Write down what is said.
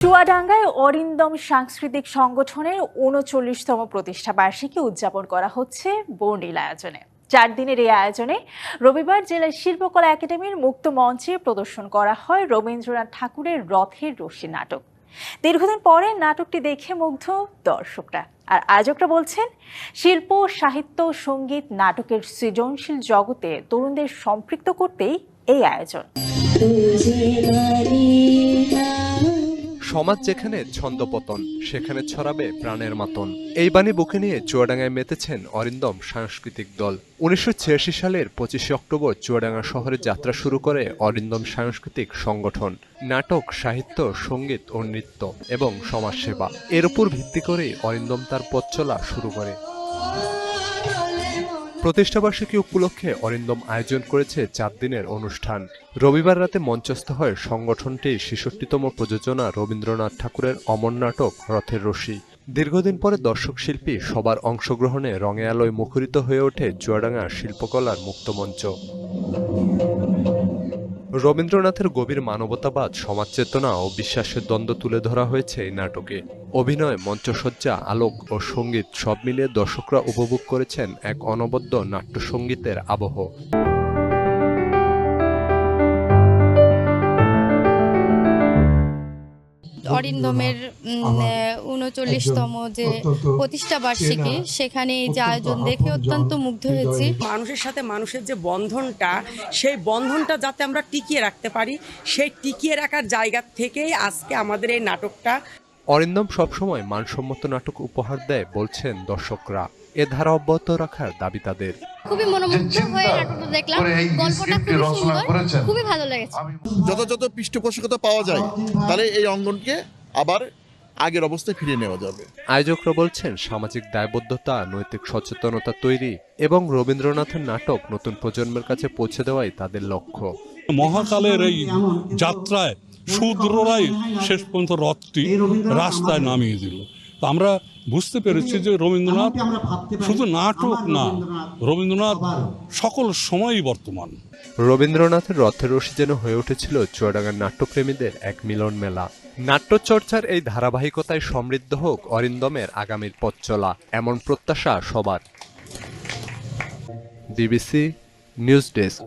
চুয়াডাঙ্গায় অরিন্দম সাংস্কৃতিক সংগঠনের উনচল্লিশতম প্রতিষ্ঠা বার্ষিকী উদযাপন করা হচ্ছে বর্ণিল আয়োজনে। চার দিনের এই আয়োজনে রবিবার জেলার শিল্পকলা একাডেমির মুক্ত মঞ্চে প্রদর্শন করা হয় রবীন্দ্রনাথ ঠাকুরের রথের রশি নাটক। দীর্ঘদিন পরে নাটকটি দেখে মুগ্ধ দর্শকরা। আর আয়োজকরা বলছেন, শিল্প, সাহিত্য, সংগীত নাটকের সৃজনশীল জগতে তরুণদের সম্পৃক্ত করতেই এই আয়োজন। সমাজ যেখানে ছন্দপতন, সেখানে ছড়াবে প্রাণের মাতন। এই বাণী বুকে নিয়ে চুয়াডাঙ্গায় মেতেছেন অরিন্দম সাংস্কৃতিক দল। উনিশশো ছিয়াশি সালের পঁচিশে অক্টোবর চুয়াডাঙ্গা শহরে যাত্রা শুরু করে অরিন্দম সাংস্কৃতিক সংগঠন, নাটক, সাহিত্য, সংগীত ও নৃত্য এবং সমাজসেবা। এর উপর ভিত্তি করেই অরিন্দম তার পথ চলা শুরু করে। প্রতিষ্ঠাবার্ষিকী উপলক্ষে অরিন্দম আয়োজন করেছে চার দিনের অনুষ্ঠান। রবিবার রাতে মঞ্চস্থ হয় সংগঠনটির ছেষট্টিতম প্রযোজনা রবীন্দ্রনাথ ঠাকুরের অমর নাটক রথের রশি। দীর্ঘদিন পরে দর্শক শিল্পী সবার অংশগ্রহণে রঙে আলোয় মুখরিত হয়ে ওঠে চুয়াডাঙ্গা শিল্পকলার মুক্তমঞ্চ রবীন্দ্রনাথের গভীর মানবতাবাদ সমাজ চেতনা ও বিশ্বাসের দ্বন্দ্ব তুলে ধরা হয়েছে এই নাটকে। অভিনয়, মঞ্চসজ্জা, আলোক ও সংগীত সব মিলিয়ে দর্শকরা উপভোগ করেছেন এক অনবদ্য নাট্যসঙ্গীতের আবহ। অরিন্দমের উনচল্লিশতম যে প্রতিষ্ঠা বার্ষিকী সেখানে এই যে আয়োজন দেখে অত্যন্ত মুগ্ধ হয়েছি। মানুষের সাথে মানুষের যে বন্ধনটা সেই বন্ধনটা যাতে আমরা টিকিয়ে রাখতে পারি সেই টিকিয়ে রাখার জায়গা থেকেই আজকে আমাদের এই নাটকটা অরিন্দম সবসময় মানসম্মত নাটক উপহার দেয় বলছেন দর্শকরা। এ ধারা অব্যাহত রাখার দাবি তাদের। খুবই মনোমুগ্ধ হয়ে নাটকটা দেখলাম। গল্পটা খুবই সুন্দর। খুবই ভালো লেগেছে। যথাযথ পৃষ্ঠপোষকতা পাওয়া যায় তাহলে এই অঙ্গনকে আবার আগের অবস্থায় ফিরিয়ে নেওয়া যাবে। আয়োজকরা বলছেন সামাজিক দায়বদ্ধতা নৈতিক সচেতনতা তৈরি এবং রবীন্দ্রনাথের নাটক নতুন প্রজন্মের কাছে পৌঁছে দেওয়াই তাদের লক্ষ্য। মহাকালের এই যাত্রায় শূদ্ররাই শেষ পর্যন্ত রথটি রাস্তায় নামিয়ে দিল। তো আমরা বুঝতে পেরেছি যে রবীন্দ্রনাথ শুধু নাটক না রবীন্দ্রনাথ সকল সময়ই বর্তমান। রবীন্দ্রনাথের রথের রশি যেন হয়ে উঠেছিল চুয়াডাঙ্গার নাট্যপ্রেমীদের এক মিলন মেলা। নাট্যচর্চার এই ধারাবাহিকতায় সমৃদ্ধ হোক অরিন্দমের আগামীর পথ চলা এমন প্রত্যাশা সবার। DBC news desk.